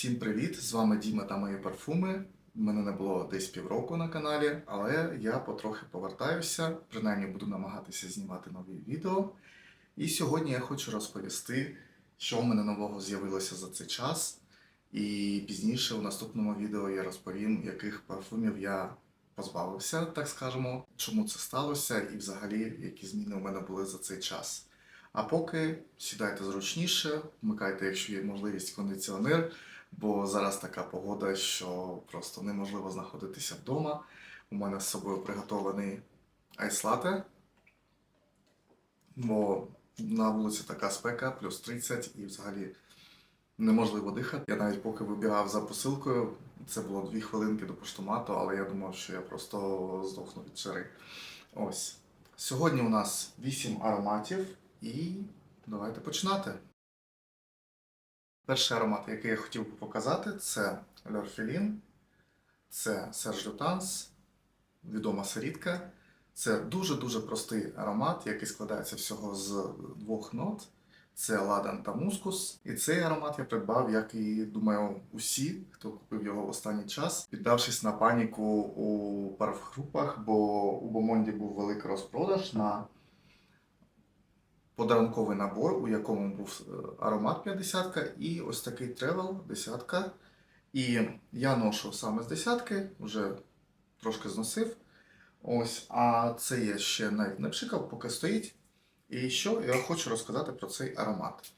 Всім привіт! З вами Діма та мої парфуми. Мене не було десь півроку на каналі, але я потрохи повертаюся, принаймні буду намагатися знімати нові відео. І сьогодні я хочу розповісти, що в мене нового з'явилося за цей час. І пізніше у наступному відео я розповім, яких парфумів я позбавився, так скажемо, чому це сталося, і взагалі які зміни у мене були за цей час. А поки сідайте зручніше, вмикайте, якщо є можливість, кондиціонер, бо зараз така погода, що просто неможливо знаходитися вдома. У мене з собою приготований айслате, бо на вулиці така спека, плюс 30 і взагалі неможливо дихати. Я навіть поки вибігав за посилкою, це було дві хвилинки до поштомату, але я думав, що я просто здохну від жари. Ось. Сьогодні у нас 8 ароматів. І давайте починати. Перший аромат, який я хотів би показати, це Льорфілін, це Серж Лютанс, відома сирітка. Це дуже-дуже простий аромат, який складається всього з двох нот. Це ладан та мускус. І цей аромат я придбав, як і думаю, усі, хто купив його в останній час, піддавшись на паніку у парфгрупах, бо у Бомонді був великий розпродаж на подарунковий набор, у якому був е, аромат 50 і ось такий тревел десятка. І я ношу саме з десятки, вже трошки зносив. Ось, а це я ще навіть не пшикав, поки стоїть. І що я хочу розказати про цей аромат.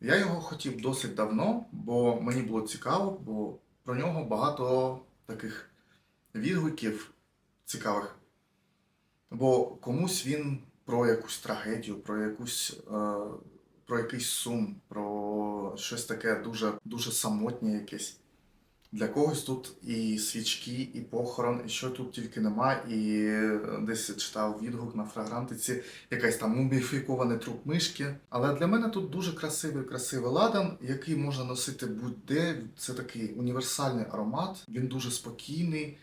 Я його хотів досить давно, бо мені було цікаво, бо про нього багато таких відгуків цікавих. Бо комусь він про якусь трагедію, про якусь е, про якийсь сум, про щось таке дуже, дуже самотнє якесь. Для когось тут і свічки, і похорон, і що тут тільки нема, і десь читав відгук на фрагрантиці, якась там муміфікований труп мишки. Але для мене тут дуже красивий, красивий ладан, який можна носити будь-де. Це такий універсальний аромат, він дуже спокійний,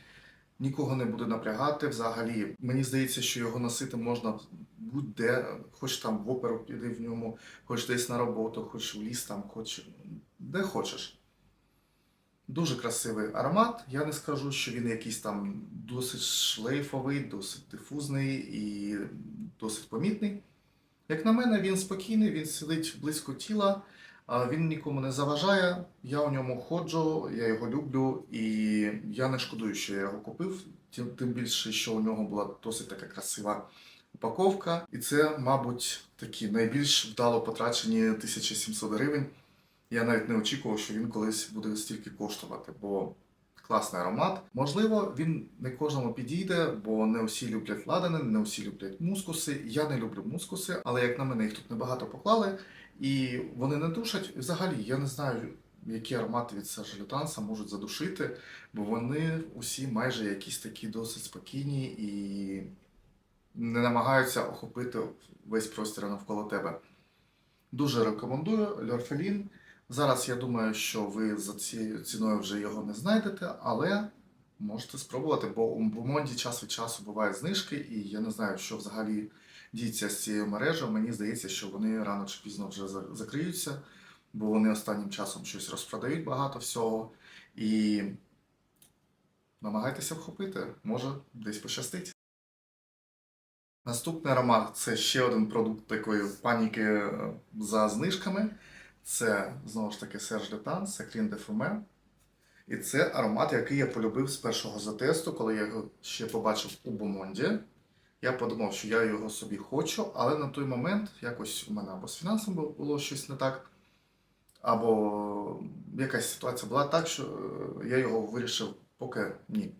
нікого не буде напрягати. Взагалі, мені здається, що його носити можна будь-де, хоч там в оперу піди в ньому, хоч десь на роботу, хоч в ліс, там, хоч де хочеш. Дуже красивий аромат. Я не скажу, що він якийсь там досить шлейфовий, досить дифузний і досить помітний. Як на мене, він спокійний, він сидить близько тіла, він нікому не заважає. Я у ньому ходжу, я його люблю, і я не шкодую, що я його купив. Тим, більше, що у нього була досить така красива упаковка. І це, мабуть, такі найбільш вдало потрачені 1700 гривень. Я навіть не очікував, що він колись буде стільки коштувати, бо класний аромат. Можливо, він не кожному підійде, бо не усі люблять ладани, не усі люблять мускуси. Я не люблю мускуси, але як на мене, їх тут небагато поклали, і вони не душать. Взагалі, я не знаю, які аромати від Сержа Лютанса можуть задушити, бо вони усі майже якісь такі досить спокійні і не намагаються охопити весь простір навколо тебе. Дуже рекомендую Льорфелін. Зараз я думаю, що ви за цією ціною вже його не знайдете, але можете спробувати, бо у Бомонді час від часу бувають знижки, і я не знаю, що взагалі діється з цією мережею. Мені здається, що вони рано чи пізно вже закриються, бо вони останнім часом щось розпродають багато всього. І намагайтеся вхопити, може десь пощастить. Наступний аромат це ще один продукт такої паніки е, за знижками. Це знову ж таки Серж Лютан, це Крін де. І це аромат, який я полюбив з першого затесту, коли я його ще побачив у Бомонді. Я подумав, що я його собі хочу, але на той момент якось у мене або з фінансами було щось не так, або якась ситуація була так, що е, я його вирішив, поки ні,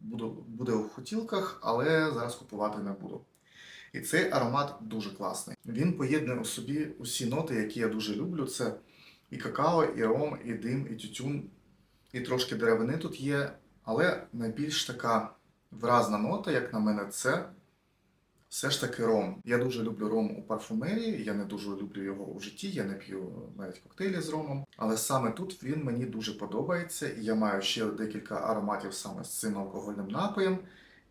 буду, буде у хотілках, але зараз купувати не буду. І цей аромат дуже класний. Він поєднує у собі усі ноти, які я дуже люблю. Це і какао, і ром, і дим, і тютюн, і трошки деревини тут є. Але найбільш така вразна нота, як на мене, це все ж таки ром. Я дуже люблю ром у парфумерії, я не дуже люблю його у житті, я не п'ю навіть коктейлі з ромом. Але саме тут він мені дуже подобається, і я маю ще декілька ароматів саме з цим алкогольним напоєм.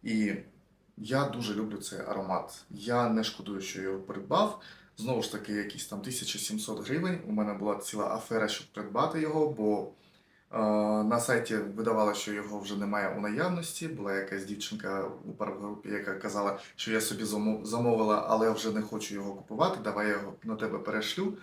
І я дуже люблю цей аромат. Я не шкодую, що його придбав. Знову ж таки, якісь там 1700 гривень. У мене була ціла афера, щоб придбати його, бо На сайті видавало, що його вже немає у наявності. Була якась дівчинка у парк-групі, яка казала, що я собі замов- замовила, але вже не хочу його купувати. Давай я його на тебе перешлю.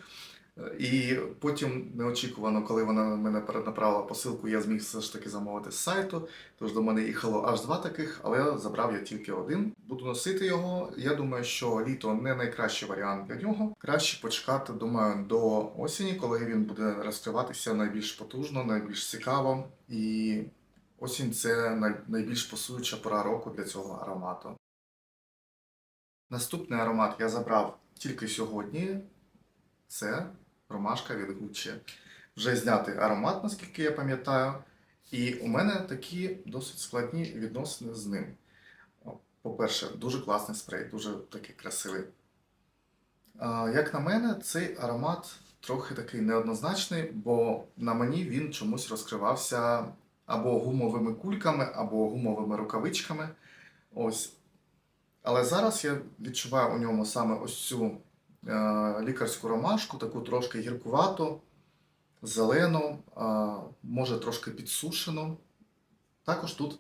І потім неочікувано, коли вона мене перенаправила посилку, я зміг все ж таки замовити з сайту. Тож до мене їхало аж два таких, але забрав я тільки один. Буду носити його. Я думаю, що літо не найкращий варіант для нього. Краще почекати, думаю, до осені, коли він буде розкриватися найбільш потужно, найбільш цікаво. І осінь це найбільш пасуюча пора року для цього аромату. Наступний аромат я забрав тільки сьогодні. Це ромашка від Gucci. Вже знятий аромат, наскільки я пам'ятаю. І у мене такі досить складні відносини з ним. По-перше, дуже класний спрей, дуже такий красивий. Як на мене, цей аромат трохи такий неоднозначний, бо на мені він чомусь розкривався або гумовими кульками, або гумовими рукавичками. Ось. Але зараз я відчуваю у ньому саме ось цю лікарську ромашку, таку трошки гіркувату, зелену, е, може трошки підсушену. Також тут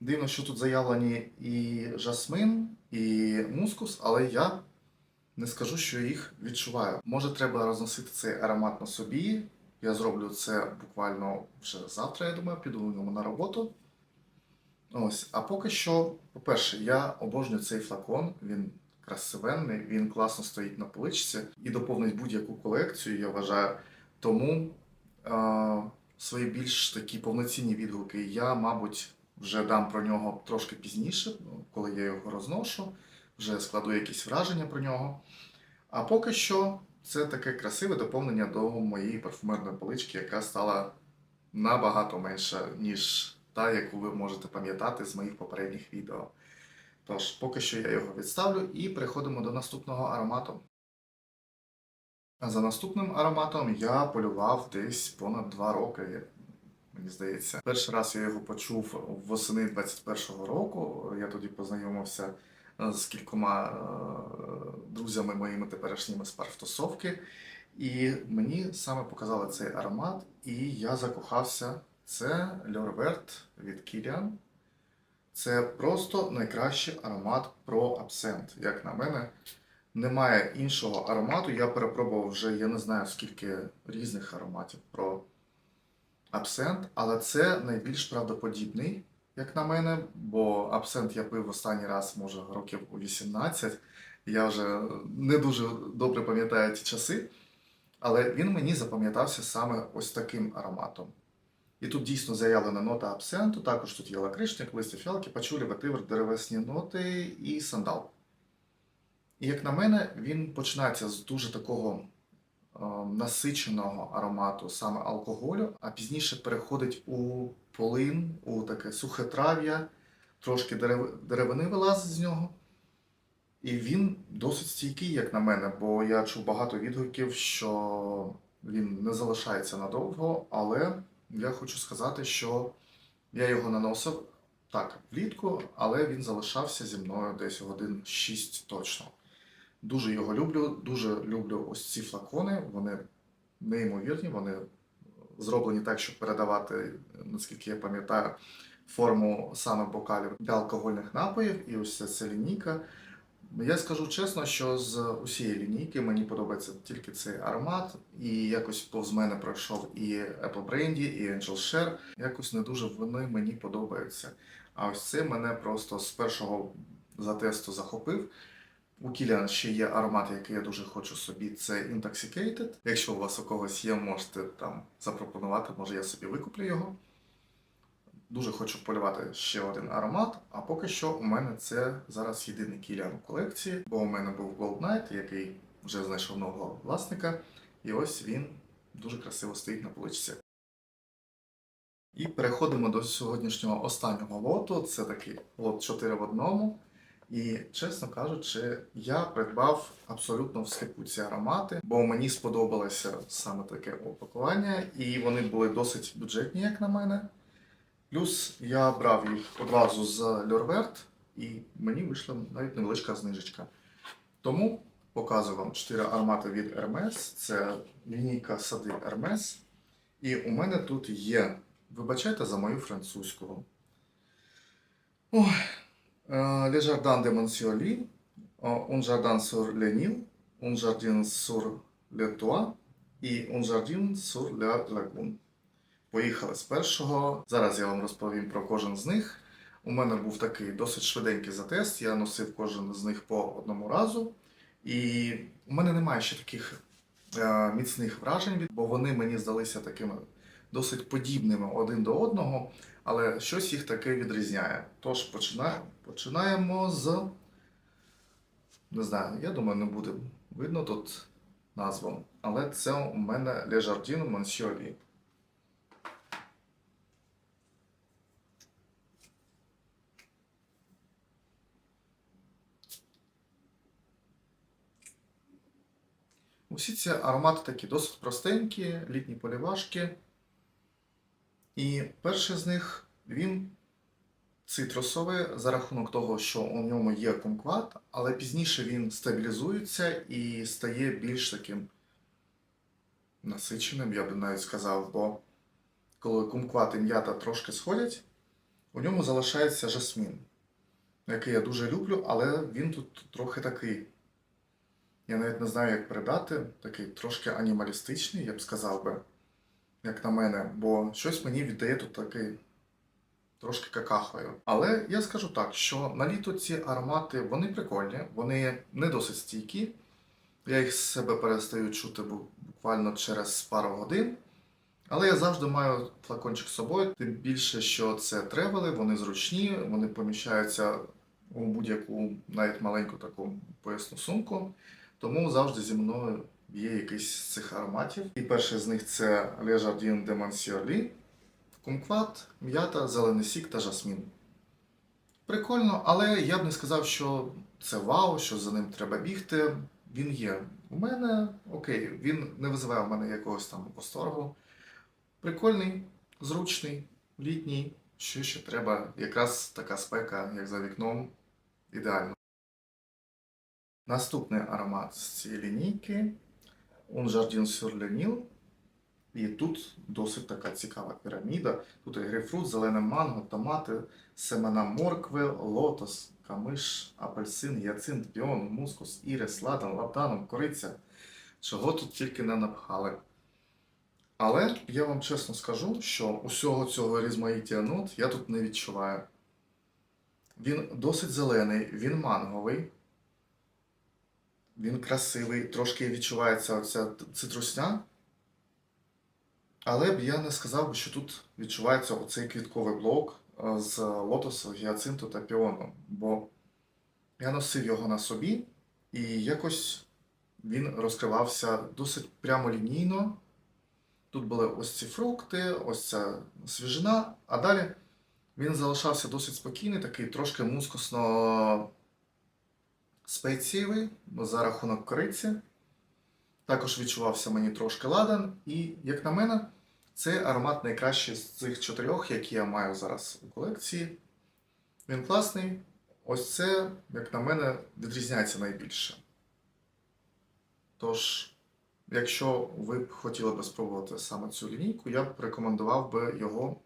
дивно, що тут заявлені і жасмин, і мускус, але я не скажу, що їх відчуваю. Може, треба розносити цей аромат на собі. Я зроблю це буквально вже завтра, я думаю, піду в ньому на роботу. Ось, а поки що, по-перше, я обожнюю цей флакон, він красивенний, він класно стоїть на поличці і доповнить будь-яку колекцію, я вважаю. Тому е- свої більш такі повноцінні відгуки я, мабуть, вже дам про нього трошки пізніше, ну, коли я його розношу, вже складу якісь враження про нього. А поки що це таке красиве доповнення до моєї парфумерної полички, яка стала набагато менша, ніж та, яку ви можете пам'ятати з моїх попередніх відео. Тож, поки що я його відставлю і переходимо до наступного аромату. За наступним ароматом я полював десь понад 2 роки, мені здається. Перший раз я його почув восени 21-го року. Я тоді познайомився е, з кількома е, друзями моїми теперішніми з парфтосовки. І мені саме показали цей аромат, і я закохався. Це Льорверт від Kilian. Це просто найкращий аромат про абсент. Як на мене, немає іншого аромату. Я перепробував вже я не знаю скільки різних ароматів про абсент, але це найбільш правдоподібний, як на мене, бо абсент я пив останній раз, може, років у 18. Я вже не дуже добре пам'ятаю ті часи, але він мені запам'ятався саме ось таким ароматом. І тут дійсно заявлена нота абсенту, також тут є лакричник, листя фіалки, пачулі, ветивер, деревесні ноти і сандал. І як на мене, він починається з дуже такого е, насиченого аромату саме алкоголю, а пізніше переходить у полин, у таке сухе трав'я, трошки дерев... деревини вилазить з нього. І він досить стійкий, як на мене, бо я чув багато відгуків, що він не залишається надовго, але я хочу сказати, що я його наносив так, влітку, але він залишався зі мною десь годин 6 точно. Дуже його люблю, дуже люблю ось ці флакони. Вони неймовірні, вони зроблені так, щоб передавати, наскільки я пам'ятаю, форму саме бокалів для алкогольних напоїв. І ось ця, лінійка. Я скажу чесно, що з усієї лінійки мені подобається тільки цей аромат, і якось повз мене пройшов і Apple Brandy, і Angel Share. Якось не дуже вони мені подобаються. А ось це мене просто з першого затесту захопив. У Kilian ще є аромат, який я дуже хочу собі. Це Intoxicated. Якщо у вас у когось є, можете там запропонувати, може я собі викуплю його. Дуже хочу полювати ще один аромат, а поки що у мене це зараз єдиний кілян у колекції, бо у мене був Gold Knight, який вже знайшов нового власника, і ось він дуже красиво стоїть на поличці. І переходимо до сьогоднішнього останнього лоту. Це такий лот 4 в одному. І, чесно кажучи, я придбав абсолютно всліпу ці аромати, бо мені сподобалося саме таке упакування, і вони були досить бюджетні, як на мене. Плюс я брав їх одразу з Льорверт, і мені вийшла навіть невеличка знижечка. Тому показую вам 4 аромати від Hermes. Це лінійка сади Hermes. І у мене тут є, вибачайте за мою французьку. Е, Le Jardin de Monsioli, Un Jardin sur le Nil, Un Jardin sur le Toit і Un Jardin sur la Lagune. Поїхали з першого. Зараз я вам розповім про кожен з них. У мене був такий досить швиденький затест. Я носив кожен з них по одному разу. І у мене немає ще таких е, міцних вражень, бо вони мені здалися такими досить подібними один до одного, але щось їх таке відрізняє. Тож починаємо, починаємо з. Не знаю, я думаю, не буде видно тут назву. Але це у мене Le Jardin Monsioli. Усі ці аромати такі досить простенькі, літні полівашки. І перший з них він цитрусовий за рахунок того, що у ньому є кумкват, але пізніше він стабілізується і стає більш таким насиченим, я би навіть сказав, бо коли кумкват і м'ята трошки сходять, у ньому залишається жасмін, який я дуже люблю, але він тут трохи такий. Я навіть не знаю, як передати, такий трошки анімалістичний, я б сказав би, як на мене, бо щось мені віддає тут такий трошки какахою. Але я скажу так, що на літо ці аромати вони прикольні, вони не досить стійкі. Я їх з себе перестаю чути буквально через пару годин. Але я завжди маю флакончик з собою, тим більше, що це тревели, вони зручні, вони поміщаються у будь-яку навіть маленьку таку поясну сумку. Тому завжди зі мною є якийсь з цих ароматів. І перший з них це Le Jardin de Monsioli, кумкват, м'ята, зелений сік та жасмін. Прикольно, але я б не сказав, що це вау, що за ним треба бігти. Він є. У мене окей, він не визиває у мене якогось там восторгу. Прикольний, зручний, літній. Що ще треба? Якраз така спека, як за вікном, ідеально. Наступний аромат з цієї лінійки Un Jardin sur le Nil. І тут досить така цікава піраміда. Тут і грейпфрут, зелене манго, томати, семена моркви, лотос, камиш, апельсин, яцинт, піон, мускус, ірис, ладан, лаптанум, кориця. Чого тут тільки не напхали. Але я вам чесно скажу, що усього цього різмаїття нот я тут не відчуваю. Він досить зелений, він манговий. Він красивий, трошки відчувається оця цитрусня. Але б я не сказав би, що тут відчувається оцей квітковий блок е, з лотосу, гіацинту та піону. Бо я носив його на собі, і якось він розкривався досить прямолінійно. Тут були ось ці фрукти, ось ця свіжина, а далі він залишався досить спокійний, такий трошки мускусно спецієвий за рахунок кориці. Також відчувався мені трошки ладан, і, як на мене, цей аромат найкращий з цих чотирьох, які я маю зараз у колекції. Він класний. Ось це, як на мене, відрізняється найбільше. Тож, якщо ви б хотіли би спробувати саме цю лінійку, я б рекомендував би його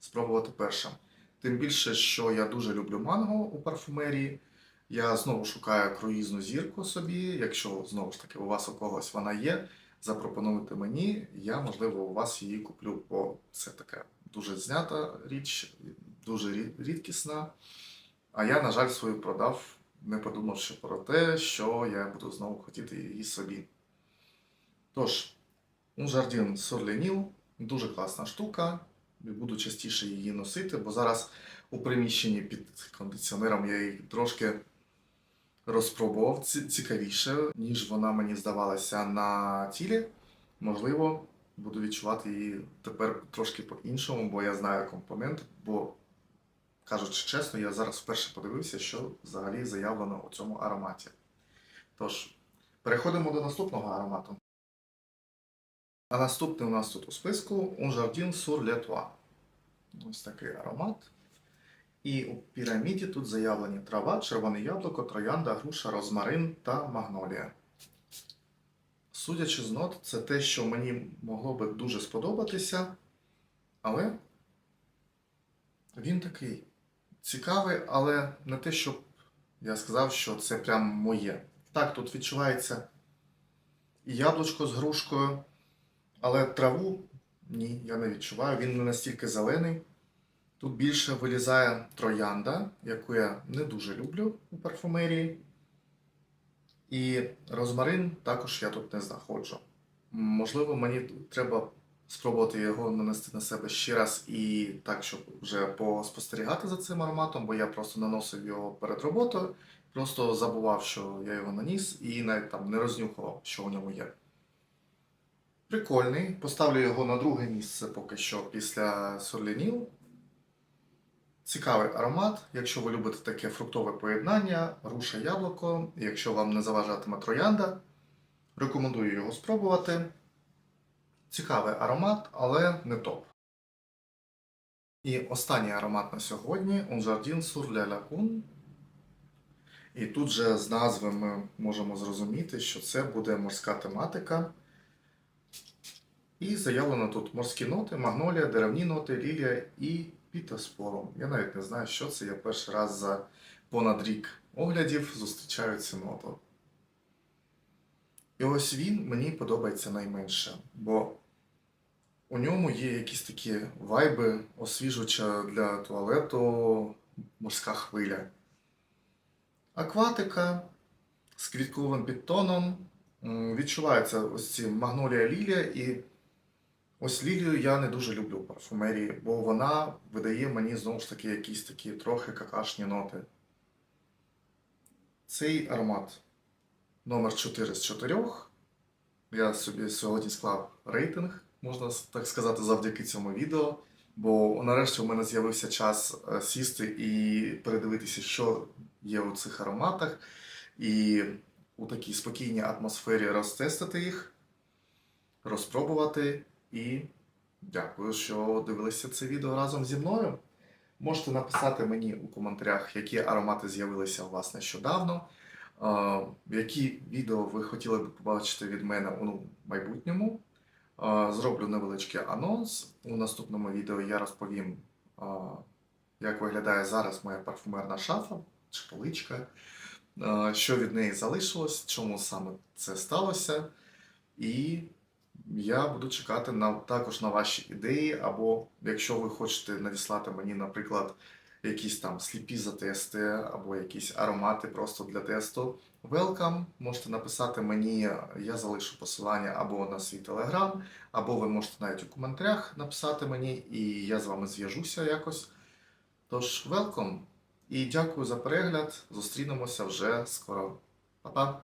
спробувати першим. Тим більше, що я дуже люблю манго у парфумерії. Я знову шукаю круїзну зірку собі. Якщо знову ж таки у вас у когось вона є, запропонуйте мені. Я, можливо, у вас її куплю, бо це така дуже знята річ, дуже рідкісна. А я, на жаль, свою продав, не подумавши про те, що я буду знову хотіти її собі. Тож, Jardin sur дуже класна штука. Буду частіше її носити, бо зараз у приміщенні під кондиціонером я її трошки розпробував цікавіше, ніж вона мені здавалася на тілі. Можливо, буду відчувати її тепер трошки по-іншому, бо я знаю компонент. Бо, кажучи чесно, я зараз вперше подивився, що взагалі заявлено у цьому ароматі. Тож, переходимо до наступного аромату. А наступний у нас тут у списку Un Jardin sur le Toit. Ось такий аромат. І у піраміді тут заявлені трава, червоне яблуко, троянда, груша, розмарин та магнолія. Судячи з нот, це те, що мені могло би дуже сподобатися, але він такий цікавий, але не те, щоб я сказав, що це прям моє. Так, тут відчувається і яблучко з грушкою, але траву ні, я не відчуваю. Він не настільки зелений. Тут більше вилізає троянда, яку я не дуже люблю у парфумерії. І розмарин також я тут не знаходжу. Можливо, мені треба спробувати його нанести на себе ще раз і так, щоб вже поспостерігати за цим ароматом, бо я просто наносив його перед роботою, просто забував, що я його наніс, і навіть там не рознюхував, що у ньому є. Прикольний. Поставлю його на друге місце поки що після Сорлініл. Цікавий аромат. Якщо ви любите таке фруктове поєднання, груша яблуко, якщо вам не заважатиме троянда, рекомендую його спробувати. Цікавий аромат, але не топ. І останній аромат на сьогодні Un Jardin sur la Lagune. І тут же з назви ми можемо зрозуміти, що це буде морська тематика. І заявлено тут морські ноти, магнолія, деревні ноти, лілія і пітоспорум. Я навіть не знаю, що це. Я перший раз за понад рік оглядів зустрічаю цю ноту. І ось він мені подобається найменше, бо у ньому є якісь такі вайби, освіжувача для туалету, морська хвиля. Акватика з квітковим підтоном. Відчувається ось ці магнолія лілія і ось лілію я не дуже люблю в парфумерії, бо вона видає мені знову ж таки якісь такі трохи какашні ноти. Цей аромат номер 4 з 4. Я собі сьогодні склав рейтинг, можна так сказати, завдяки цьому відео. Бо нарешті у мене з'явився час е, сісти і передивитися, що є у цих ароматах, і у такій спокійній атмосфері розтестити їх, розпробувати. І дякую, що дивилися це відео разом зі мною. Можете написати мені у коментарях, які аромати з'явилися у вас нещодавно, е, які відео ви хотіли б побачити від мене у майбутньому. Е, Зроблю невеличкий анонс. У наступному відео я розповім, е, як виглядає зараз моя парфумерна шафа чи поличка, що від неї залишилось, чому саме це сталося. І я буду чекати на, також на ваші ідеї, або якщо ви хочете надіслати мені, наприклад, якісь там сліпі затести, або якісь аромати просто для тесту. Welcome, можете написати мені, я залишу посилання або на свій телеграм, або ви можете навіть у коментарях написати мені, і я з вами зв'яжуся якось. Тож, welcome! І дякую за перегляд. Зустрінемося вже скоро. Па-па!